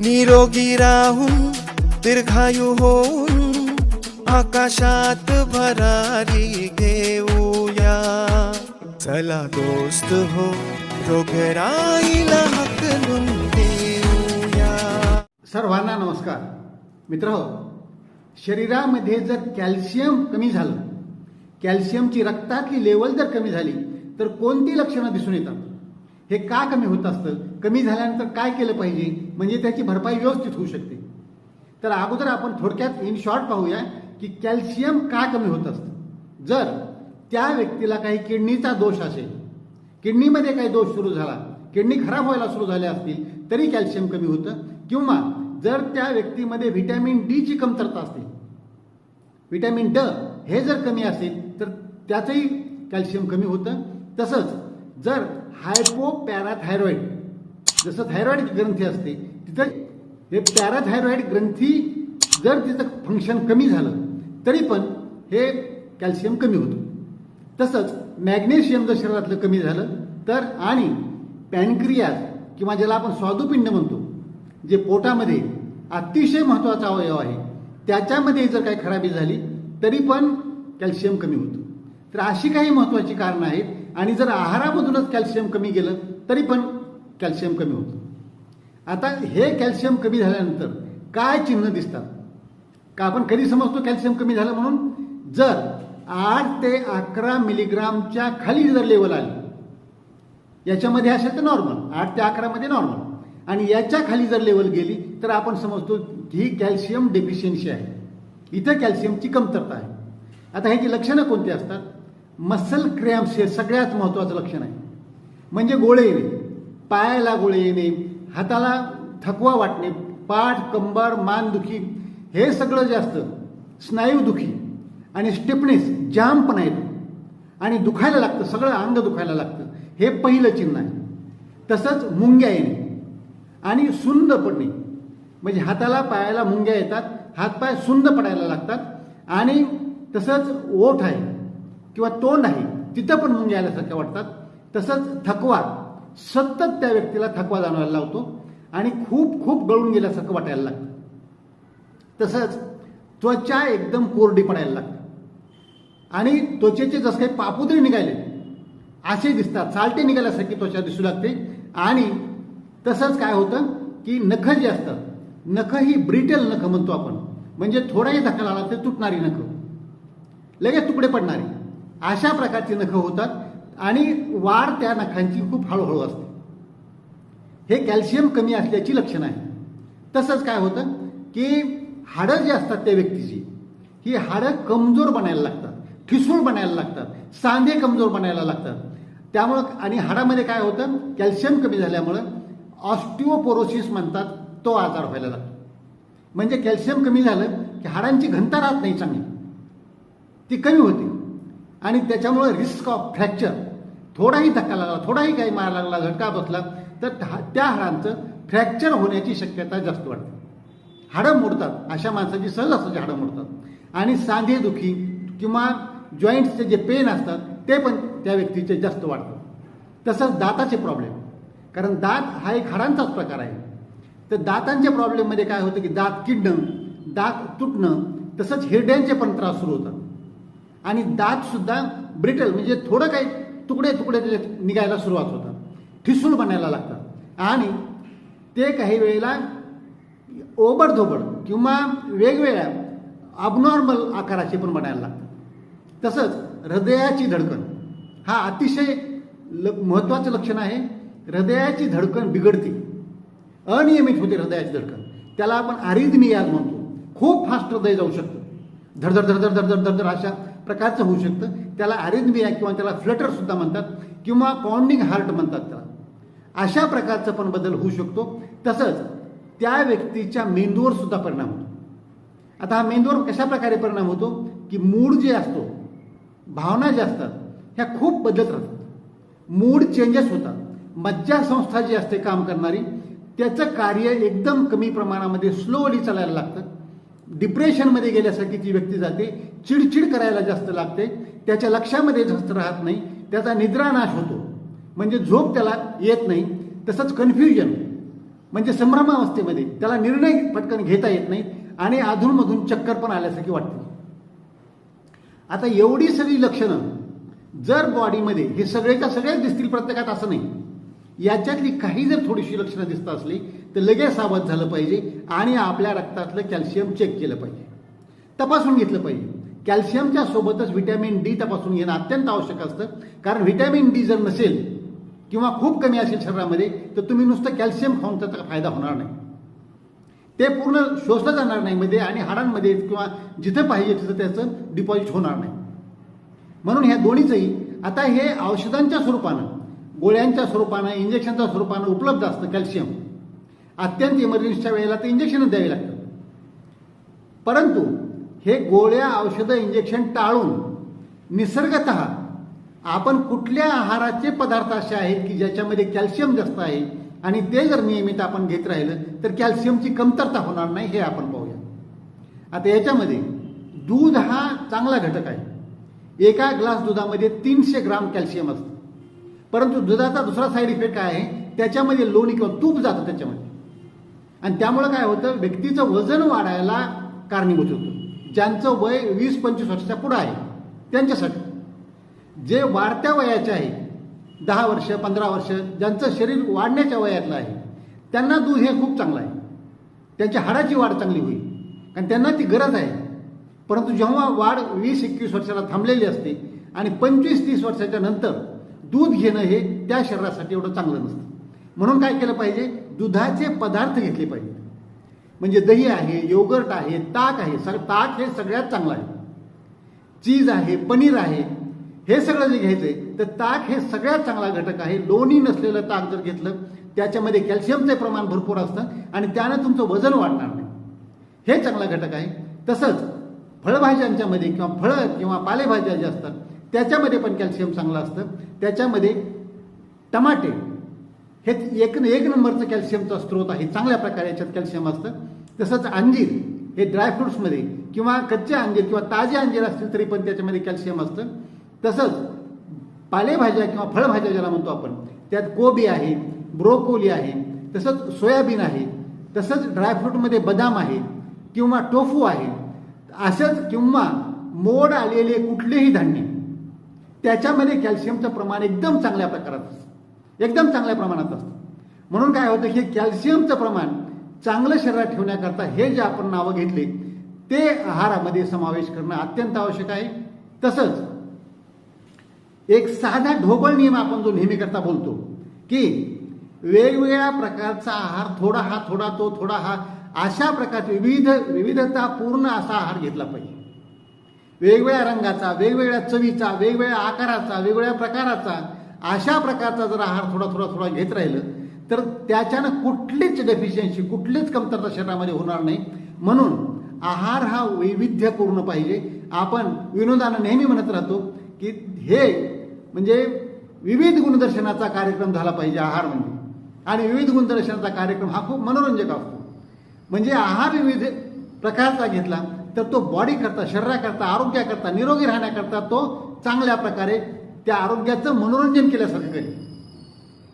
निरोगी राहून दीर्घायू होऊन आकाशात भरारी घेऊया. चला दोस्त हो रोगराईला हकलून देऊया सर्वांना नमस्कार. मित्र हो, शरीरामध्ये जर कॅल्शियम कमी झालं कॅल्शियमची रक्तातली लेवल जर कमी झाली तर कोणती लक्षणं दिसून येतात? हे का कमी होत असतं? कमी झाल्यानंतर काय केलं पाहिजे? म्हणजे त्याची भरपाई व्यवस्थित होऊ शकते. तर अगोदर आपण थोडक्यात इन शॉर्ट पाहूया की कॅल्शियम का कमी होत असतं? जर त्या व्यक्तीला काही किडनीचा दोष असेल किडनीमध्ये काही दोष सुरू झाला किडनी खराब व्हायला सुरू झाल्या असतील तरी कॅल्शियम कमी होतं. किंवा जर त्या व्यक्तीमध्ये व्हिटॅमिन डीची कमतरता असते व्हिटॅमिन ड हे जर कमी असेल तर त्याचंही कॅल्शियम कमी होतं. तसंच जर हायपोपॅराथायरॉइड. जसं थायरॉइड ग्रंथी असते तिथं हे पॅराथायरॉइड ग्रंथी जर तिचं फंक्शन कमी झालं तरी पण हे कॅल्शियम कमी होतं. तसंच मॅग्नेशियम जर शरीरातलं कमी झालं तर आणि पॅनक्रियाज किंवा ज्याला आपण स्वादुपिंड म्हणतो जे पोटामध्ये अतिशय महत्त्वाचा अवयव आहे त्याच्यामध्ये जर काही खराबी झाली तरी पण कॅल्शियम कमी होतं. तर अशी काही महत्त्वाची कारणं आहेत आणि जर आहारामधूनच कॅल्शियम कमी गेलं तरी पण कॅल्शियम कमी होतं. आता हे कॅल्शियम कमी झाल्यानंतर काय चिन्ह दिसतात? का आपण कधी समजतो कॅल्शियम कमी झालं म्हणून? जर आठ ते अकरा मिलीग्रामच्या खाली जर लेवल आली याच्यामध्ये असेल तर नॉर्मल आठ ते अकरामध्ये नॉर्मल. आणि याच्या खाली जर लेवल गेली तर आपण समजतो ही कॅल्शियम डेफिशियन्सी आहे. इथं कॅल्शियमची कमतरता आहे. आता ह्याची लक्षणं कोणती असतात? मसल क्रॅम्प्स हे सगळ्यात महत्त्वाचं लक्षण आहे. म्हणजे गोळे येणे पायाला गोळे येणे हाताला थकवा वाटणे पाठ कंबर मानदुखी हे सगळं जास्त स्नायूदुखी आणि स्टिफनेस जामपणा येतो आणि दुखायला लागतं सगळं अंग दुखायला लागतं हे पहिलं चिन्ह आहे. तसंच मुंग्या येणे आणि सुंद पडणे. म्हणजे हाताला पायाला मुंग्या येतात हातपाय सुंद पडायला लागतात आणि तसंच ओठ आहे. किंवा तोंड आहे तिथं पण मुंग्या आल्यासारख्या वाटतात. तसंच थकवा सतत त्या व्यक्तीला थकवा जाणवायला लावतो आणि खूप खूप गळून गेल्यासारखं वाटायला लागतं. तसंच त्वचा एकदम कोरडी पडायला लागते. आणि त्वचेचे जसं काही पापुद्रे निघाले असे दिसतात. सालटे निघाल्यासारखी त्वचा दिसू लागते. आणि तसंच काय होतं की नखं जी असतात नखं ही ब्रिटेल नखं म्हणतो आपण. म्हणजे थोडाही धक्का लागला तर तुटणारी नखं. लगेच तुकडे पडणारी. अशा प्रकारची नखं होतात आणि वाढ त्या नखांची खूप हळूहळू असते. हे कॅल्शियम कमी असल्याची लक्षणं आहे तसंच काय होतं की हाडं जी असतात त्या व्यक्तीची ही हाडं कमजोर बनायला लागतात ठिसूळ बनायला लागतात सांधे कमजोर बनायला लागतात. त्यामुळं आणि हाडामध्ये काय होतं कॅल्शियम कमी झाल्यामुळं ऑस्टिओपोरोसिस म्हणतात तो आजार व्हायला लागतो. म्हणजे कॅल्शियम कमी झालं की हाडांची घनता राहत नाही चांगली. ती कमी होते. आणि त्याच्यामुळं रिस्क ऑफ फ्रॅक्चर थोडाही धक्का लागला थोडाही काही मार लागला झटका बसला तर त्या हाडांचं फ्रॅक्चर होण्याची शक्यता जास्त वाटते हाडं मोडतात अशा माणसाची सहजासहजी हाडं मोडतात. आणि सांधे दुखी किंवा जॉईंट्सचे जे पेन असतात ते पण त्या व्यक्तीचे जास्त वाढतात. तसंच दाताचे प्रॉब्लेम कारण दात हा एक हाडांचाच प्रकार आहे. तर दातांच्या प्रॉब्लेममध्ये काय होतं की दात किडणं दात तुटणं तसंच हिरड्यांचे पण त्रास सुरू होतात. आणि दात सुद्धा ब्रिटल म्हणजे थोडं काही तुकडे तुकडे त्याचे निघायला सुरुवात होतात. ठिसूळ बनायला लागतात. आणि ते काही वेळेला ओबडधोबड किंवा वेगवेगळ्या अबनॉर्मल आकाराचे पण बनायला लागतात. तसंच हृदयाची धडकन हा अतिशय ल महत्त्वाचं लक्षण आहे. हृदयाची धडकन बिघडते. अनियमित होते हृदयाची धडकन. त्याला आपण आरिदमियाज म्हणतो. खूप फास्ट हृदय जाऊ शकतं. धडधड धडधड धडधड धडधड अशा प्रकारचं होऊ शकतं. त्याला अरेंजमिया किंवा त्याला फ्लटर सुद्धा म्हणतात किंवा पॉन्डिंग हार्ट म्हणतात त्याला. अशा प्रकारचा पण बदल होऊ शकतो. तसंच त्या व्यक्तीच्या मेंदूवर सुद्धा परिणाम होतो. आता हा मेंदूवर कशा प्रकारे परिणाम होतो? की मूड जे असतो भावना ज्या असतात ह्या खूप बदलत राहतात. मूड चेंजेस होतात. मज्जासंस्था जी असते काम करणारी त्याचं कार्य एकदम कमी प्रमाणामध्ये स्लोली चालायला लागतं. डिप्रेशनमध्ये गेल्यासारखी जी व्यक्ती जाते चिडचिड करायला जास्त लागते त्याच्या लक्षामध्ये जास्त राहत नाही त्याचा निद्रानाश होतो. म्हणजे झोप त्याला येत नाही तसंच कन्फ्युजन म्हणजे संभ्रमावस्थेमध्ये त्याला निर्णय पटकन घेता येत नाही आणि अधूनमधून चक्कर पण आल्यासारखी वाटते. आता एवढी सगळी लक्षणं जर बॉडीमध्ये हे सगळेच्या सगळेच दिसतील प्रत्येकात असं नाही. याच्यातली काही जर थोडीशी लक्षणं दिसत असली तर लगेच सावध झालं पाहिजे आणि आपल्या रक्तातलं कॅल्शियम चेक केलं पाहिजे. तपासून घेतलं पाहिजे. कॅल्शियमच्या सोबतच व्हिटॅमिन डी तपासून घेणं अत्यंत आवश्यक असतं. कारण व्हिटॅमिन डी जर नसेल किंवा खूप कमी असेल शरीरामध्ये तर तुम्ही नुसतं कॅल्शियम खाऊन त्याचा फायदा होणार नाही. ते पूर्ण शोषलं जाणार नाही मध्ये आणि हाडांमध्ये किंवा जिथं पाहिजे तिथं त्याचं डिपॉझिट होणार नाही. म्हणून ह्या दोन्हीचंही आता हे औषधांच्या स्वरूपानं गोळ्यांच्या स्वरूपानं इंजेक्शनच्या स्वरूपानं उपलब्ध असतं कॅल्शियम. अत्यंत इमर्जन्सीच्या वेळेला ते इंजेक्शनच द्यावे लागतं परंतु हे गोळ्या औषधं इंजेक्शन टाळून निसर्गत आपण कुठल्या आहाराचे पदार्थ असे आहेत की ज्याच्यामध्ये कॅल्शियम जास्त आहे आणि ते जर नियमित आपण घेत राहिलं तर कॅल्शियमची कमतरता होणार नाही हे आपण पाहूया. आता याच्यामध्ये दूध हा चांगला घटक आहे. एका ग्लास दुधामध्ये तीनशे ग्राम कॅल्शियम असतं. परंतु दुधाचा दुसरा साईड इफेक्ट काय आहे? त्याच्यामध्ये लोणी किंवा तूप जातं त्याच्यामध्ये. आणि त्यामुळं काय होतं? व्यक्तीचं वजन वाढायला कारणीभूत होतं. ज्यांचं वय वीस पंचवीस वर्षाच्या पुढं आहे त्यांच्यासाठी. जे वाढत्या वयाचे आहे दहा वर्ष पंधरा वर्ष ज्यांचं शरीर वाढण्याच्या वयातलं आहे त्यांना दूध हे खूप चांगलं आहे. त्यांच्या हाडाची वाढ चांगली होईल. कारण त्यांना ती गरज आहे. परंतु जेव्हा वाढ वीस एकवीस वर्षाला थांबलेली असते आणि पंचवीस तीस वर्षाच्या नंतर दूध घेणं हे त्या शरीरासाठी एवढं चांगलं नसतं. म्हणून काय केलं पाहिजे? दुधाचे पदार्थ घेतले पाहिजे म्हणजे दही आहे योगर्ट आहे ताक आहे. सग ताक हे सगळ्यात चांगलं आहे. चीज आहे पनीर आहे हे सगळं जे घ्यायचंय तर ताक हे सगळ्यात चांगला घटक आहे. लोणी नसलेलं ताक जर घेतलं त्याच्यामध्ये कॅल्शियमचे प्रमाण भरपूर असतं आणि त्यानं तुमचं वजन वाढणार नाही. हे चांगला घटक आहे. तसंच फळभाज्यांच्यामध्ये किंवा फळं किंवा पालेभाज्या ज्या असतात त्याच्यामध्ये पण कॅल्शियम चांगलं असतं. त्याच्यामध्ये टमाटे हे एक एक नंबरचं कॅल्शियमचा स्रोत आहे. चांगल्या प्रकारे याच्यात कॅल्शियम असतं. तसंच अंजीर हे ड्रायफ्रुट्समध्ये किंवा कच्चे अंजीर किंवा ताजे अंजीर असतील तरी पण त्याच्यामध्ये कॅल्शियम असतं. तसंच पालेभाज्या किंवा फळभाज्या ज्याला म्हणतो आपण त्यात कोबी आहे ब्रोकोली आहे तसंच सोयाबीन आहे तसंच ड्रायफ्रूटमध्ये बदाम आहे किंवा टोफू आहे. असंच किंवा मोड आलेले कुठलेही धान्य त्याच्यामध्ये कॅल्शियमचं प्रमाण एकदम चांगल्या प्रकारात असतं. एकदम चांगल्या प्रमाणात असतं. म्हणून काय होतं की कॅल्शियमचं प्रमाण चांगलं शरीरात ठेवण्याकरता हे जे आपण नावं घेतले ते आहारामध्ये समावेश करणं अत्यंत आवश्यक आहे. तसंच एक साधा ढोबळ नियम आपण जो नेहमीकरता बोलतो की वेगवेगळ्या प्रकारचा आहार थोडा हा थोडा तो थोडा हा अशा प्रकारचे विविध विविधता पूर्ण असा आहार घेतला पाहिजे. वेगवेगळ्या रंगाचा वेगवेगळ्या चवीचा वेगवेगळ्या आकाराचा वेगवेगळ्या प्रकाराचा अशा प्रकारचा जर आहार थोडा थोडा थोडा घेत राहिलं तर त्याच्यानं कुठलीच डेफिशियन्सी कुठलीच कमतरता शरीरामध्ये होणार नाही. म्हणून आहार हा वैविध्यपूर्ण पाहिजे. आपण विनोदानं नेहमी म्हणत राहतो की हे म्हणजे विविध गुणदर्शनाचा कार्यक्रम झाला पाहिजे आहार म्हणजे. आणि विविध गुणदर्शनाचा कार्यक्रम हा खूप मनोरंजक असतो. म्हणजे आहार विविध प्रकारचा घेतला तर तो बॉडी करता शरीराकरता आरोग्याकरता निरोगी राहण्याकरता तो चांगल्या प्रकारे त्या आरोग्याचं मनोरंजन केल्यासारखं आहे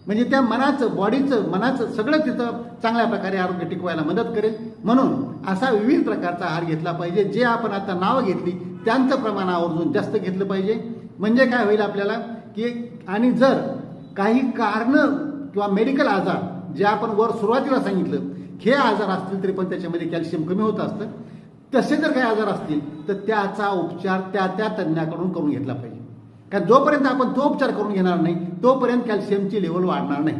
म्हणजे त्या मनाचं बॉडीचं मनाचं सगळं तिथं चांगल्या प्रकारे आरोग्य टिकवायला मदत करेल. म्हणून असा विविध प्रकारचा आहार घेतला पाहिजे. जे आपण आता नावं घेतली त्यांचं प्रमाण आवर्जून जास्त घेतलं पाहिजे. म्हणजे काय होईल आपल्याला की आणि जर काही कारणं किंवा मेडिकल आजार जे आपण वर सुरुवातीला सांगितलं हे आजार असतील तरी पण त्याच्यामध्ये कॅल्शियम कमी होत असतं. तसे जर काही आजार असतील तर त्याचा उपचार त्या त्या तज्ज्ञाकडून करून घेतला पाहिजे. कारण जोपर्यंत आपण तो उपचार करून घेणार नाही तोपर्यंत कॅल्शियमची लेवल वाढणार नाही.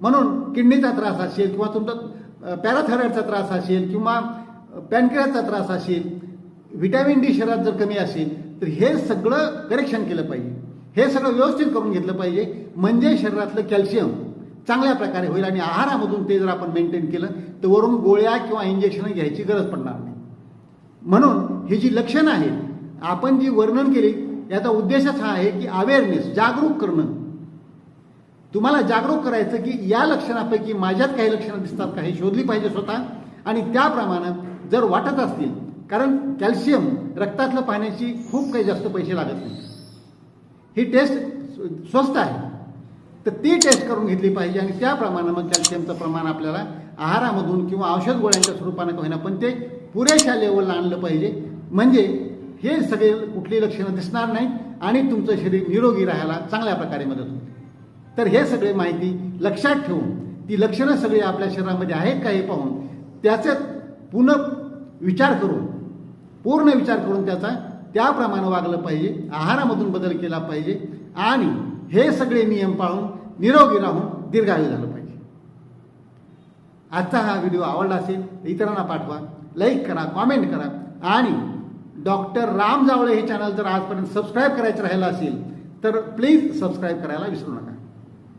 म्हणून किडनीचा त्रास असेल किंवा तुमचा पॅराथायरॉइडचा त्रास असेल किंवा पॅनक्रियाचा त्रास असेल व्हिटॅमिन डी शरीरात जर कमी असेल तर हे सगळं करेक्शन केलं पाहिजे. हे सगळं व्यवस्थित करून घेतलं पाहिजे. म्हणजे शरीरातलं कॅल्शियम चांगल्या प्रकारे होईल आणि आहारामधून ते जर आपण मेंटेन केलं तर वरून गोळ्या किंवा इंजेक्शन घ्यायची गरज पडणार नाही. म्हणून ही जी लक्षणं आहेत आपण जी वर्णन केली याचा उद्देशच हा आहे की अवेअरनेस जागरूक करणं. तुम्हाला जागरूक करायचं की या लक्षणापैकी माझ्यात काही लक्षणं दिसतात का हे शोधली पाहिजे स्वतः. आणि त्याप्रमाणे जर वाटत असतील कारण कॅल्शियम रक्तातलं पाण्याची खूप काही जास्त पैसे लागत नाही. ही टेस्ट स्वस्त आहे. तर ती टेस्ट करून घेतली पाहिजे आणि त्याप्रमाणे मग कॅल्शियमचं प्रमाण आपल्याला आहारामधून किंवा औषध गोळ्यांच्या स्वरूपाने का होईना पण ते पुरेशा लेवलला आणलं पाहिजे. म्हणजे हे सगळे कुठली लक्षणं दिसणार नाहीत आणि तुमचं शरीर निरोगी राहायला चांगल्या प्रकारे मदत होते तर हे सगळे माहिती लक्षात ठेवून ती लक्षणं सगळी आपल्या शरीरामध्ये आहेत का हे पाहून त्याचे पुनः विचार करून पूर्ण विचार करून त्याचा त्याप्रमाणे वागलं पाहिजे आहारामधून बदल केला पाहिजे आणि हे सगळे नियम पाळून निरोगी राहून दीर्घायू झालं पाहिजे. आजचा हा व्हिडिओ आवडला असेल इतरांना पाठवा लाईक करा कॉमेंट करा आणि डॉक्टर राम जावळे हे चॅनल जर आजपर्यंत सबस्क्राईब करायचं राहिलं असेल तर प्लीज सबस्क्राईब करायला विसरू नका.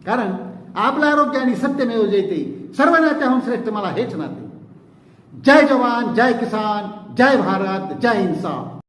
कारण आपलं आरोग्य आणि सत्यमेव जयते. सर्व नात्याहून श्रेष्ठ मला हेच नाते. जय जवान जय किसान जय भारत जय इन्साफ